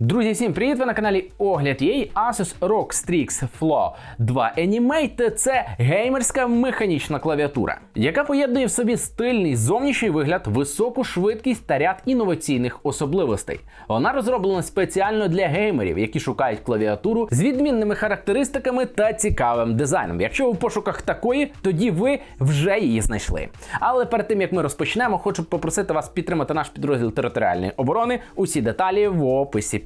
Друзі, всім привіт! Ви на каналі Огляд її Asus ROG Strix Flow 2 Animate. Це геймерська механічна клавіатура, яка поєднує в собі стильний зовнішній вигляд, високу швидкість та ряд інноваційних особливостей. Вона розроблена спеціально для геймерів, які шукають клавіатуру з відмінними характеристиками та цікавим дизайном. Якщо ви в пошуках такої, тоді ви вже її знайшли. Але перед тим як ми розпочнемо, хочу попросити вас підтримати наш підрозділ територіальної оборони. Усі деталі в описі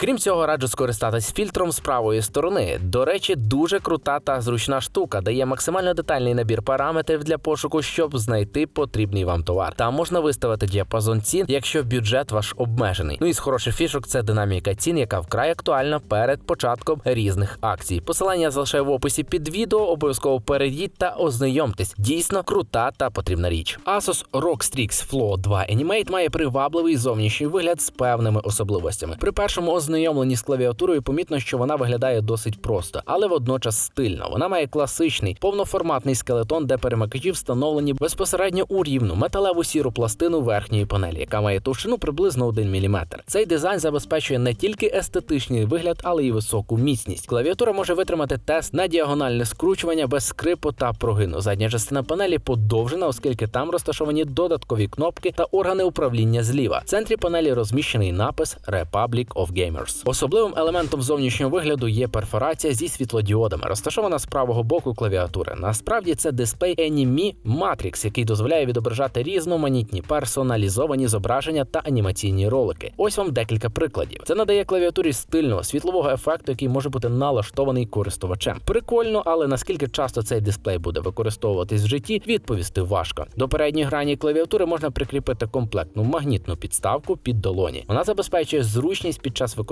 Крім цього, раджу скористатись фільтром з правої сторони. До речі, дуже крута та зручна штука, дає максимально детальний набір параметрів для пошуку, щоб знайти потрібний вам товар. Там можна виставити діапазон цін, якщо бюджет ваш обмежений. Ну і з хороших фішок це динаміка цін, яка вкрай актуальна перед початком різних акцій. Посилання залишаю в описі під відео. Обов'язково перейдіть та ознайомтесь. Дійсно крута та потрібна річ. Asus ROG Strix Flow 2 Animate має привабливий зовнішній вигляд з певними особливостями. При першому ознайомленні з клавіатурою помітно, що вона виглядає досить просто, але водночас стильно. Вона має класичний повноформатний скелетон, де перемикачі встановлені безпосередньо у рівну металеву сіру пластину верхньої панелі, яка має товщину приблизно 1 мм. Цей дизайн забезпечує не тільки естетичний вигляд, але й високу міцність. Клавіатура може витримати тест на діагональне скручування без скрипу та прогину. Задня частина панелі подовжена, оскільки там розташовані додаткові кнопки та органи управління зліва. В центрі панелі розміщений напис Republic of Gamers. Особливим елементом зовнішнього вигляду є перфорація зі світлодіодами, розташована з правого боку клавіатури. Насправді це дисплей NME Matrix, який дозволяє відображати різноманітні персоналізовані зображення та анімаційні ролики. Ось вам декілька прикладів. Це надає клавіатурі стильного світлового ефекту, який може бути налаштований користувачем. Прикольно, але наскільки часто цей дисплей буде використовуватись в житті, відповісти важко. До передньої грані клавіатури можна прикріпити комплектну магнітну підставку під долоні. Вона забезпечує зручність під час використання,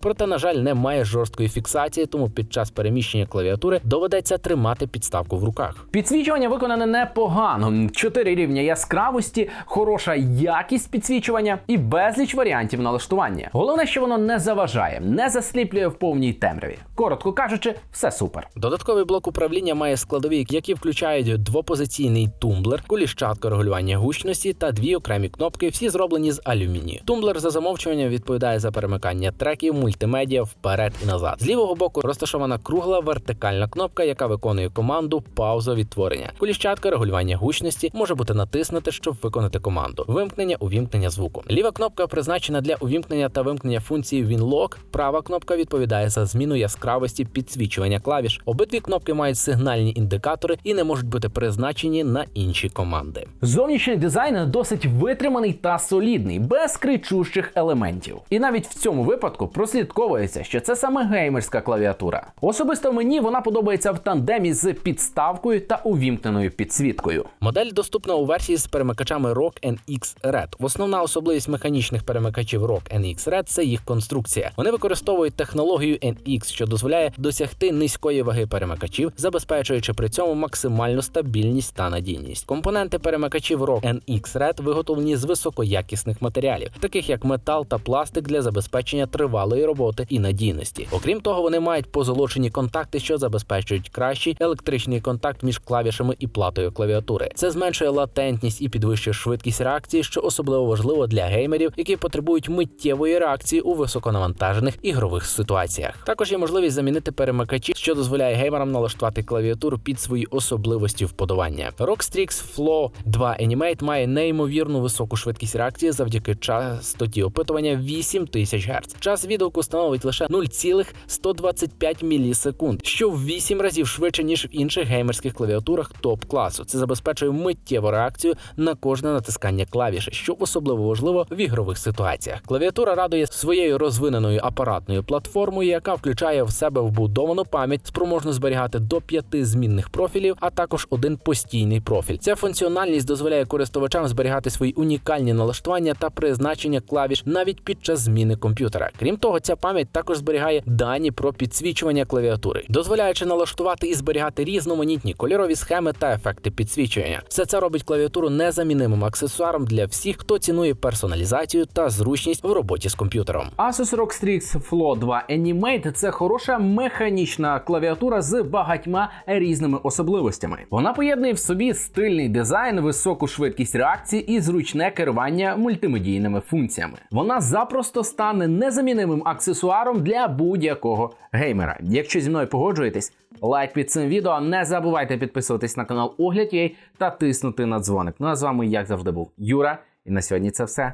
проте, на жаль, не має жорсткої фіксації, тому під час переміщення клавіатури доведеться тримати підставку в руках. Підсвічування виконане непогано. Чотири рівня яскравості, хороша якість підсвічування і безліч варіантів налаштування. Головне, що воно не заважає, не засліплює в повній темряві. Коротко кажучи, все супер. Додатковий блок управління має складові, які включають двопозиційний тумблер, коліщатку регулювання гучності та дві окремі кнопки, всі зроблені з алюмінію. Тумблер за замовчуванням відповідає за перемикання треків, мультимедіа вперед і назад. З лівого боку розташована кругла вертикальна кнопка, яка виконує команду пауза відтворення. Коліщатка регулювання гучності може бути натиснути, щоб виконати команду. Вимкнення увімкнення звуку. Ліва кнопка призначена для увімкнення та вимкнення функції WinLock. Права кнопка відповідає за зміну яскравості підсвічування клавіш. Обидві кнопки мають сигнальні індикатори і не можуть бути призначені на інші команди. Зовнішній дизайн досить витриманий та солідний, без кричущих елементів. І навіть в цьому випадку прослідковується, що це саме геймерська клавіатура. Особисто мені вона подобається в тандемі з підставкою та увімкненою підсвіткою. Модель доступна у версії з перемикачами ROG NX Red. Основна особливість механічних перемикачів ROG NX Red – це їх конструкція. Вони використовують технологію NX, що дозволяє досягти низької ваги перемикачів, забезпечуючи при цьому максимальну стабільність та надійність. Компоненти перемикачів ROG NX Red виготовлені з високоякісних матеріалів, таких як метал та пластик для забезпечення тривалої роботи і надійності. Окрім того, вони мають позолочені контакти, що забезпечують кращий електричний контакт між клавішами і платою клавіатури. Це зменшує латентність і підвищує швидкість реакції, що особливо важливо для геймерів, які потребують миттєвої реакції у високонавантажених ігрових ситуаціях. Також є можливість замінити перемикачі, що дозволяє геймерам налаштувати клавіатуру під свої особливості вподобання. ROG Strix Flow 2 Animate має неймовірну високу швидкість реакції завдяки частоті опитування 8000 Гц. Час відгуку становить лише 0,125 мілісекунд, що в 8 разів швидше ніж в інших геймерських клавіатурах топ класу. Це забезпечує миттєву реакцію на кожне натискання клавіші, що особливо важливо в ігрових ситуаціях. Клавіатура радує своєю розвиненою апаратною платформою, яка включає в себе вбудовану пам'ять, спроможну зберігати до п'яти змінних профілів, а також один постійний профіль. Ця функціональність дозволяє користувачам зберігати свої унікальні налаштування та призначення клавіш навіть під час зміни комп'ютера. Геймера. Крім того, ця пам'ять також зберігає дані про підсвічування клавіатури, дозволяючи налаштувати і зберігати різноманітні кольорові схеми та ефекти підсвічування. Все це робить клавіатуру незамінимим аксесуаром для всіх, хто цінує персоналізацію та зручність в роботі з комп'ютером. Asus ROG Strix Flow 2 Animate це хороша механічна клавіатура з багатьма різними особливостями. Вона поєднує в собі стильний дизайн, високу швидкість реакції і зручне керування мультимедійними функціями. Вона запросто стане незамінимим аксесуаром для будь-якого геймера. Якщо зі мною погоджуєтесь, лайк під цим відео. Не забувайте підписуватись на канал Огляд.ua та тиснути на дзвоник. Ну а з вами, як завжди, був Юра. І на сьогодні це все.